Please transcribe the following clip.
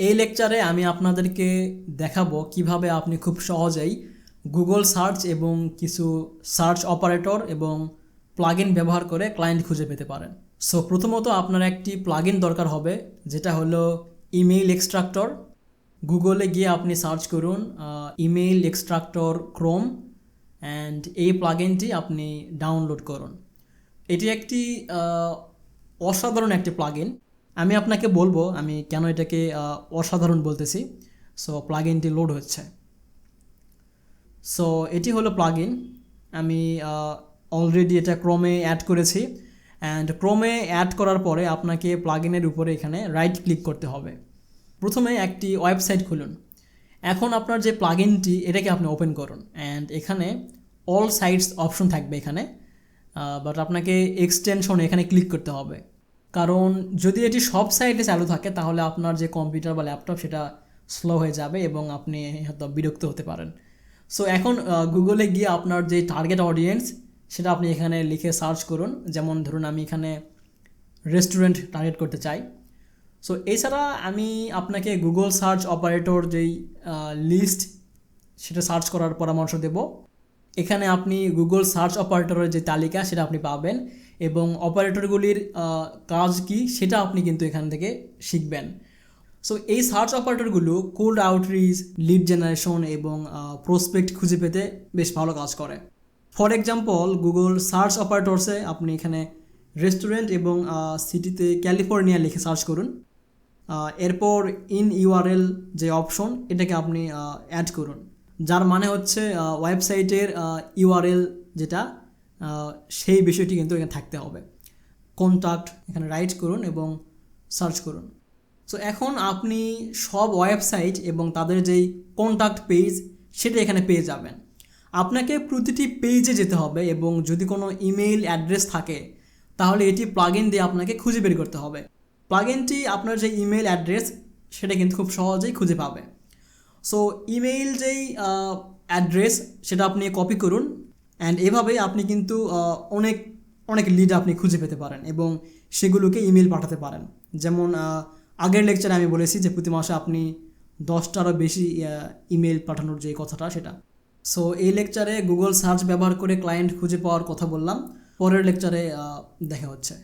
এই লেকচারে আমি আপনাদেরকে দেখাবো কীভাবে আপনি খুব সহজেই গুগল সার্চ এবং কিছু সার্চ অপারেটর এবং প্লাগইন ব্যবহার করে ক্লায়েন্ট খুঁজে পেতে পারেন। সো প্রথমত আপনার একটি প্লাগইন দরকার হবে, যেটা হলো ইমেইল এক্সট্রাক্টর গুগলে গিয়ে আপনি সার্চ করুন ইমেইল এক্সট্রাক্টর ক্রোম অ্যান্ড এই প্লাগইনটি আপনি ডাউনলোড করুন। এটি একটি অসাধারণ একটি প্লাগইন আমি আপনাকে বলব, আমি কেন এটাকে অসাধারণ বলতেছি। সো প্লাগইনটি লোড হচ্ছে। সো এটি হলো প্লাগইন আমি অলরেডি এটা ক্রমে অ্যাড করেছি। অ্যান্ড ক্রমে অ্যাড করার পরে আপনাকে প্লাগইনের উপরে এখানে রাইট ক্লিক করতে হবে। প্রথমে একটি ওয়েবসাইট খুলুন। এখন আপনার যে প্লাগইনটি এটাকে আপনি ওপেন করুন। অ্যান্ড এখানে অল সাইটস অপশন থাকবে এখানে। বাট আপনাকে এক্সটেনশন এখানে ক্লিক করতে হবে। কারণ যদি এটি সব সাইটে চালু থাকে, তাহলে আপনার যে কম্পিউটার বা ল্যাপটপ সেটা স্লো হয়ে যাবে এবং আপনি হয়তো বিরক্ত হতে পারেন। সো এখন গুগলে গিয়ে আপনার যে টার্গেট অডিয়েন্স সেটা আপনি এখানে লিখে সার্চ করুন। যেমন ধরুন, আমি এখানে রেস্টুরেন্ট টার্গেট করতে চাই। সো এছাড়া আমি আপনাকে গুগল সার্চ অপারেটর যেই লিস্ট সেটা সার্চ করার পরামর্শ দেব। এখানে আপনি গুগল সার্চ অপারেটরের যে তালিকা, সেটা আপনি পাবেন। এবং অপারেটরগুলির কাজ কি সেটা আপনি কিন্তু এখান থেকে শিখবেন। সো এই সার্চ অপারেটরগুলো কোল্ড আউটরিচ লিড জেনারেশন এবং প্রসপেক্ট খুঁজে পেতে বেশ ভালো কাজ করে। ফর এক্সাম্পল গুগল সার্চ অপারেটরসে আপনি এখানে রেস্টুরেন্ট এবং সিটিতে ক্যালিফোর্নিয়া লিখে সার্চ করুন। এরপর ইন ইউআরএল যে অপশন এটাকে আপনি অ্যাড করুন। যার মানে হচ্ছে ওয়েবসাইটের ইউআরএল যেটা সেই বিষয়টি কিন্তু এখানে থাকতে হবে। কন্ট্যাক্ট এখানে রাইট করুন এবং সার্চ করুন। সো এখন আপনি সব ওয়েবসাইট এবং তাদের যেই কন্ট্যাক্ট পেজ সেটা এখানে পেয়ে যাবেন। আপনাকে প্রতিটি পেজে যেতে হবে এবং যদি কোনো ইমেইল অ্যাড্রেস থাকে, তাহলে এটি প্লাগইন দিয়ে আপনাকে খুঁজে বের করতে হবে। প্লাগইনটি আপনার যে ইমেল অ্যাড্রেস সেটা কিন্তু খুব সহজেই খুঁজে পাবে। সো ইমেইল যেই অ্যাড্রেস সেটা আপনি কপি করুন। অ্যান্ড এভাবেই আপনি কিন্তু অনেক অনেক লিড আপনি খুঁজে পেতে পারেন এবং সেগুলোকে ইমেল পাঠাতে পারেন। যেমন আগের লেকচারে আমি বলেছি যে প্রতি মাসে আপনি দশটারও বেশি ইমেল পাঠানোর যে কথাটা সেটা। সো এই লেকচারে গুগল সার্চ ব্যবহার করে ক্লায়েন্ট খুঁজে পাওয়ার কথা বললাম। পরের লেকচারে দেখা হচ্ছে।